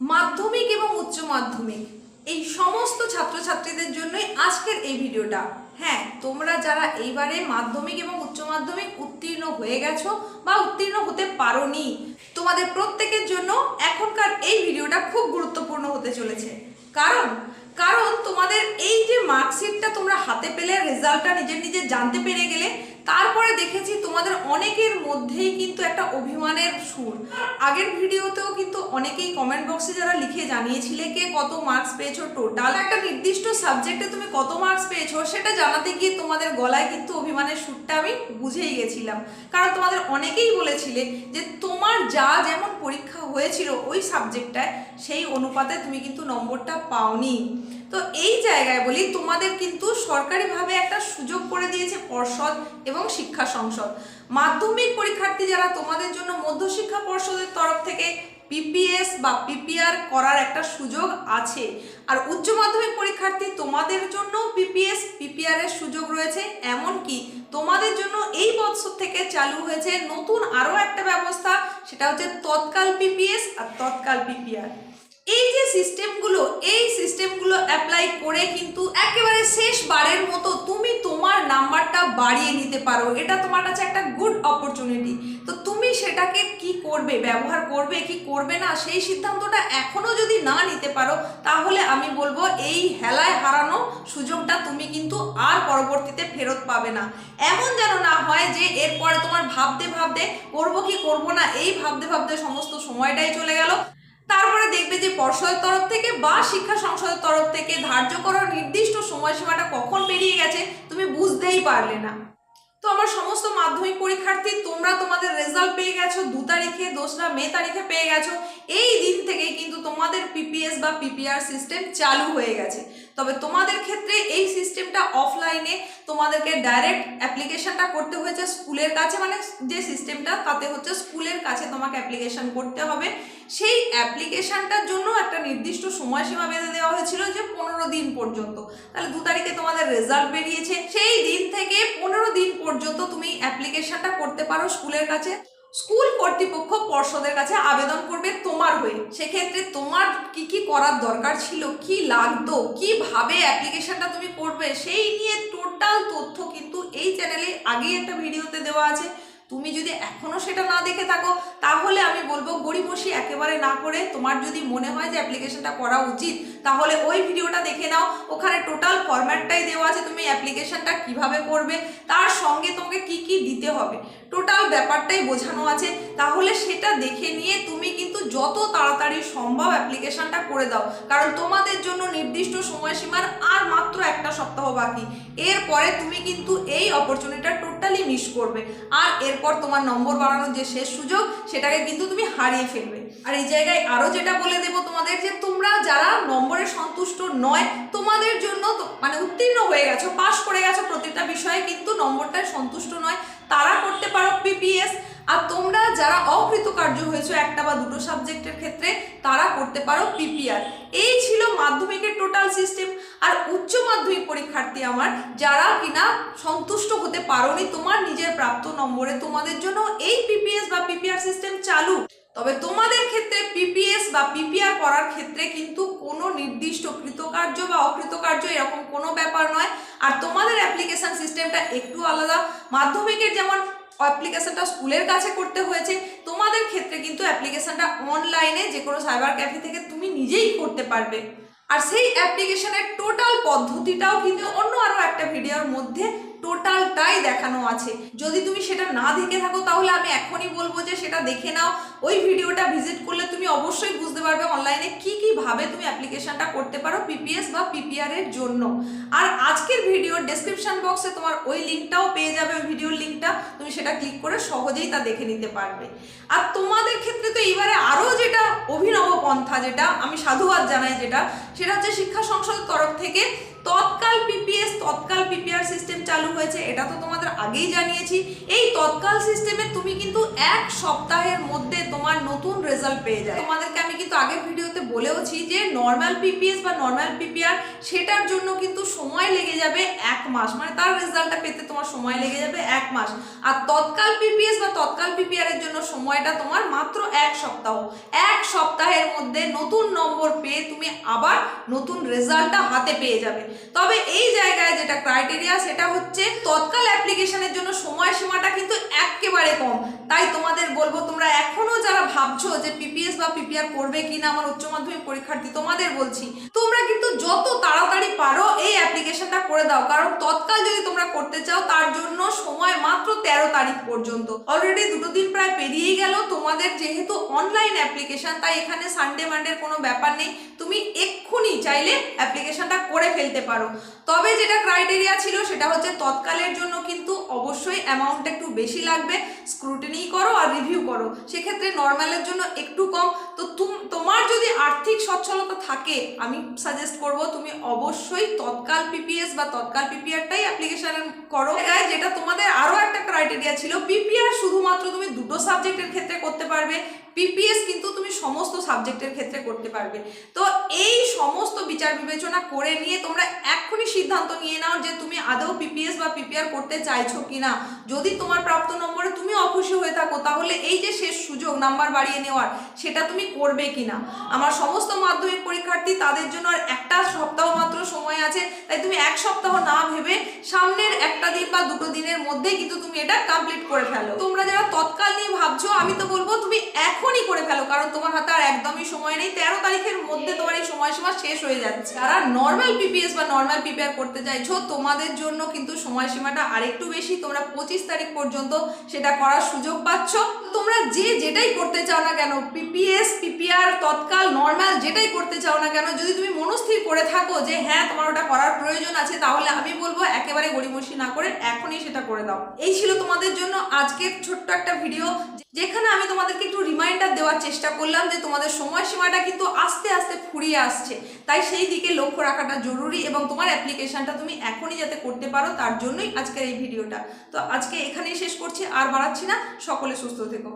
মাধ্যমিক এবং উচ্চ মাধ্যমিক। এই সমস্ত ছাত্রছাত্রীদের জন্যই আজকের এই ভিডিওটা। হ্যাঁ তোমরা যারা এইবারে মাধ্যমিক এবং উচ্চ মাধ্যমিক উত্তীর্ণ হয়ে গেছো বা উত্তীর্ণ হতে পারোনি, তোমাদের প্রত্যেকের জন্য এখনকার এই ভিডিওটা খুব গুরুত্বপূর্ণ হতে চলেছে। কারণ কারণ তোমাদের এই যে মার্কশিটটা তোমরা হাতে পেলে, রেজাল্টটা নিজের নিজে জানতে পেরে গেলে তারপরে দেখেছি তোমাদের অনেকের মধ্যেই কিন্তু একটা অভিমানের সুর। আগের ভিডিওতেও কিন্তু অনেকেই কমেন্ট বক্সে যারা লিখে জানিয়েছিলে কে কত মার্কস পেয়েছ টোটাল একটা নির্দিষ্ট সাবজেক্টে তুমি কত মার্কস পেয়েছ সেটা জানাতে গিয়ে তোমাদের গলায় কিন্তু অভিমানের সুরটা আমি বুঝেই গেছিলাম। কারণ তোমাদের অনেকেই বলেছিলে যে তোমার যা যেমন পরীক্ষা হয়েছিল ওই সাবজেক্টটায় সেই অনুপাতে তুমি কিন্তু নম্বরটা পাওনি। তো এই জায়গায় বলি তোমাদের কিন্তু সরকারিভাবে একটা সুযোগ করে দিয়েছে পর্ষদ এবং শিক্ষা সংসদ। মাধ্যমিক পরীক্ষার্থী যারা তোমাদের জন্য মধ্যশিক্ষা পর্ষদের তরফ থেকে পিপিএস বা পিপিআর করার একটা সুযোগ আছে। আর উচ্চ মাধ্যমিক পরীক্ষার্থী তোমাদের জন্য পিপিএস পিপিআর এর সুযোগ রয়েছে। এমনকি তোমাদের জন্য এই বছর থেকে চালু হয়েছে নতুন আরও একটা ব্যবস্থা, সেটা হচ্ছে তৎকাল পিপিএস আর তৎকাল পিপিআর এই যে সিস্টেমগুলো এই সিস্টেমগুলো অ্যাপ্লাই করে কিন্তু একেবারে শেষবারের মতো নাম্বারটা বাড়িয়ে নিতে পারো। এটা তোমার কাছে একটা গুড অপরচুনিটি তো তুমি সেটাকে কি করবে, ব্যবহার করবে, কি করবে না, সেই সিদ্ধান্তটা এখনও যদি না নিতে পারো, তাহলে আমি বলব এই হেলায় হারানো সুযোগটা তুমি কিন্তু আর পরবর্তীতে ফেরত পাবে না। এমন যেন না হয় যে এরপরে তোমার ভাবতে ভাবতে করব কি করব না, এই ভাবতে ভাবতে সমস্ত সময়টাই চলে গেল। তারপরে দেখবে যে পর্ষদের তরফ থেকে বা শিক্ষা সংসদের তরফ থেকে ধার্য করার নির্দিষ্ট সময়সীমাটা কখন পেরিয়ে গেছে, তুমি বুঝতেই পারলে না। তো আমার সমস্ত মাধ্যমিক পরীক্ষার্থী, তোমরা তোমাদের রেজাল্ট পেয়ে গেছো, দু তারিখে দোসরা মে তারিখে পেয়ে গেছো। এই দিন থেকেই কিন্তু তোমাদের পিপিএস বা পিপিআর সিস্টেম চালু হয়ে গেছে। তবে তোমাদের ক্ষেত্রে এই সিস্টেমটা অফলাইনে তোমাদেরকে ডাইরেক্ট অ্যাপ্লিকেশনটা করতে হয়েছে স্কুলের কাছে মানে যে সিস্টেমটা তাতে হচ্ছে স্কুলের কাছে তোমাকে অ্যাপ্লিকেশন করতে হবে। সেই অ্যাপ্লিকেশনটার জন্য একটা নির্দিষ্ট সময়সীমা বেঁধে দেওয়া হয়েছিল যে পনেরো দিন পর্যন্ত। তাহলে দু তারিখে তোমাদের রেজাল্ট বেরিয়েছে। সেই দিন থেকে পনেরো দিন পর্যন্ত তুমি অ্যাপ্লিকেশনটা করতে পারো স্কুলের কাছে। স্কুল কর্তৃপক্ষ পর্ষদের কাছে আবেদন করবে। তোমার হয়ে। সেক্ষেত্রে তোমার কি কি করার দরকার ছিল? কি লাগতো? কীভাবে অ্যাপ্লিকেশনটা তুমি করবে? সেই নিয়ে টোটাল তথ্য কিন্তু এই চ্যানেলে আগেই একটা ভিডিওতে দেওয়া আছে। তুমি যদি এখনও সেটা না দেখে থাকো, তাহলে আমি বলব গড়িমসি একেবারে না করে। তোমার যদি মনে হয় যে অ্যাপ্লিকেশনটা করা উচিত তাহলে ওই ভিডিওটা দেখে নাও। ওখানে টোটাল ফরম্যাটটাই দেওয়া আছে, তুমি অ্যাপ্লিকেশনটা কীভাবে করবে, তার সঙ্গে তোমাকে কি কি দিতে হবে। টোটাল ব্যাপারটাই বোঝানো আছে। তাহলে সেটা দেখে নিয়ে তুমি কিন্তু যত তাড়াতাড়ি সম্ভব অ্যাপ্লিকেশনটা করে দাও। কারণ তোমাদের জন্য নির্দিষ্ট সময়সীমার আর মাত্র একটা সপ্তাহ বাকি। এরপরে তুমি কিন্তু এই অপরচুনিটিটা টোটালি মিস করবে। আর এরপর তোমার নম্বর বাড়ানোর যে শেষ সুযোগ, সেটাকে কিন্তু তুমি হারিয়ে ফেলবে। আর এই জায়গায় আরও যেটা বলে দেবো তোমাদের যে তোমরা যারা নম্বরে সন্তুষ্ট নয়, তোমাদের জন্য মানে উত্তীর্ণ হয়ে গেছো, পাশ করে গেছো প্রতিটা বিষয়ে, কিন্তু নম্বরটায় সন্তুষ্ট নয়, তারা করতে পারো পিপিএস আর তোমরা যারা অকৃতকার্য হয়েছো একটা বা দুটো সাবজেক্টের ক্ষেত্রে, তারা করতে পারো পিপিআর এই ছিল মাধ্যমিকের টোটাল সিস্টেম। আর উচ্চ মাধ্যমিক পরীক্ষার্থী আমার, যারা কিনা সন্তুষ্ট হতে পারোনি তোমার নিজের প্রাপ্ত নম্বরে, তোমাদের জন্য এই পিপিএস বা পিপিআর সিস্টেম চালু। তবে তোমাদের ক্ষেত্রে পিপিএস বা পিপিআর করার ক্ষেত্রে কিন্তু কোনো নির্দিষ্ট কৃতকার্য বা অকৃতকার্য এরকম কোনো ব্যাপার নয়। আর তোমাদের অ্যাপ্লিকেশান সিস্টেমটা একটু আলাদা। মাধ্যমিকের যেমন অ্যাপ্লিকেশানটা স্কুলের কাছে করতে হয়েছে, তোমাদের ক্ষেত্রে কিন্তু অ্যাপ্লিকেশানটা অনলাইনে যে কোনো সাইবার ক্যাফে থেকে তুমি নিজেই করতে পারবে। আর সেই অ্যাপ্লিকেশনের টোটাল পদ্ধতিটাও কিন্তু অন্য আরও একটা ভিডিওর মধ্যে টোটালটাই দেখানো আছে। যদি তুমি সেটা না দেখে থাকো, তাহলে আমি এখনই বলব যে সেটা দেখে নাও। ওই ভিডিওটা ভিজিট করলে তুমি অবশ্যই বুঝতে পারবে অনলাইনে কি কি ভাবে তুমি অ্যাপ্লিকেশনটা করতে পারো পিপিএস বা পিপিআর এর জন্য। আর আজকের ভিডিওর ডেসক্রিপশন বক্সে তোমার ওই লিঙ্কটাও পেয়ে যাবে, ওই ভিডিওর লিঙ্কটা। তুমি সেটা ক্লিক করে সহজেই তা দেখে নিতে পারবে। আর তোমাদের ক্ষেত্রে তো এইবারে আরও যেটা অভিনব পন্থা যেটা আমি সাধুবাদ জানাই যেটা সেটা হচ্ছে শিক্ষা সংসদের তরফ থেকে Tatkal PPS Tatkal PPR system চালু হয়েছে, এটা তো তোমাদের আগেই জানিয়েছি। এই তৎকাল সিস্টেমে তুমি কিন্তু এক সপ্তাহের মধ্যে তোমার নতুন রেজাল্ট পেয়ে যায় তোমাদেরকে আমি কিন্তু আগের ভিডিওতে বলেওছি যে নর্মাল পিপিএস বা নর্মাল পিপিআর সেটার জন্য কিন্তু সময় লেগে যাবে এক মাস। মানে তার রেজাল্টটা পেতে তোমার সময় লেগে যাবে এক মাস। আর তৎকাল পিপিএস বা তৎকাল পিপিআর এর জন্য সময়টা তোমার মাত্র এক সপ্তাহ। এক সপ্তাহের মধ্যে নতুন নম্বর পেয়ে তুমি আবার নতুন রেজাল্টটা হাতে পেয়ে যাবে। তবে এই জায়গায় যেটা ক্রাইটেরিয়া সেটা হচ্ছে তৎকাল অ্যাপ্লিকেশনের জন্য সময়সীমাটা কিন্তু একেবারে কম। তাই তোমাদের বলব, তোমরা এখনও যারা ভাবছ যে পিপিএস বা পিপিআর করবে কিনা, আমার উচ্চ মাধ্যমিক পরীক্ষার্থী তোমাদের বলছি, তোমরা কিন্তু যত তাড়াতাড়ি পারো এই অ্যাপ্লিকেশনটা করে দাও। কারণ তৎকাল যদি তোমরা করতে চাও, তার জন্য সময় তারিখ পর্যন্ত। অলরেডি দুটো দিন প্রায় পেরিয়েই গেল। তোমাদের যেহেতু অনলাইন অ্যাপ্লিকেশান তাই এখানে সানডে মানডের কোনো ব্যাপার নেই। তুমি এক্ষুনি চাইলে অ্যাপ্লিকেশানটা করে ফেলতে পারো। তবে যেটা ক্রাইটেরিয়া ছিল সেটা হচ্ছে তৎকালের জন্য কিন্তু অবশ্যই অ্যামাউন্টটা একটু বেশি লাগবে। স্ক্রুটিনি করো আর রিভিউ করো। সেক্ষেত্রে নর্মালের জন্য একটু কম। তো তুম- তোমার যদি আর্থিক সচ্ছলতা থাকে, আমি সাজেস্ট করব তুমি অবশ্যই তৎকাল পিপিএস বা তৎকাল পিপিআরটাই অ্যাপ্লিকেশন করো। যেটা তোমাদের আরও একটা ক্রাইটেরিয়া ছিল পিপিআর শুধুমাত্র তুমি দুটো সাবজেক্টের ক্ষেত্রে করতে পারবে। পিপিএস কিন্তু তুমি সমস্ত সাবজেক্টের ক্ষেত্রে করতে পারবে। তো এই সমস্ত বিচার বিবেচনা করে নিয়ে তোমরা এক্ষুনি সিদ্ধান্ত নিয়ে নাও যে তুমি আদৌ পিপিএস বা পিপিআর করতে চাইছো কিনা। যদি তোমার প্রাপ্ত নম্বরে তুমি অখুশি হয়ে থাকো, তাহলে এই যে শেষ সুযোগ নাম্বার বাড়িয়ে নেওয়ার, সেটা তুমি করবে কিনা? আমার সমস্ত মাধ্যমিক পরীক্ষার্থী তাদের জন্য আর একটা সপ্তাহ মাত্র সময় আছে, তাই তুমি এক সপ্তাহ না ভেবে সামনের একটা দিন বা দুটো দিনের মধ্যেই কিন্তু তুমি এটা কমপ্লিট করে ফেলো। তোমরা যারা তৎকাল নিয়ে ভাবছ, আমি তো বলব তুমি এখনই করে ফেলো, কারণ তোমার হাতে আর একদমই সময় নেই। তেরো তারিখের মধ্যে তোমার এই সময়সীমা শেষ হয়ে যাচ্ছে। যারা নর্মাল পিপিএস বা নর্মাল পিপিআর করতে চাইছো, তোমাদের জন্য কিন্তু সময়সীমাটা আরেকটু বেশি। তোমরা পঁচিশ তারিখ পর্যন্ত সেটা করার সুযোগ পাচ্ছ। তোমরা যে যেটাই করতে চাও না কেন পিপিএস পিপিআর তৎকাল নর্মাল যেটাই করতে চাও না কেন, যদি তুমি মনস্থির করে থাকো যে হ্যাঁ তোমার ওটা করার প্রয়োজন আছে, তাহলে আমি বলব একেবারে গড়িমসি না করে এখনই সেটা করে দাও। এই ছিল তোমাদের জন্য আজকের ছোট্ট একটা ভিডিও যেখানে আমি তোমাদেরকে একটু রিমাইন্ডার দেওয়ার চেষ্টা করলাম যে তোমাদের সময়সীমাটা কিন্তু আস্তে আস্তে ফুরিয়ে আসছে। তাই সেই দিকে লক্ষ্য রাখাটা জরুরি এবং তোমার অ্যাপ্লিকেশানটা তুমি এখনই যাতে করতে পারো, তার জন্যই আজকের এই ভিডিওটা তো আজকে এখানেই শেষ করছি, আর বাড়াচ্ছি না। সকলে সুস্থ থেকো।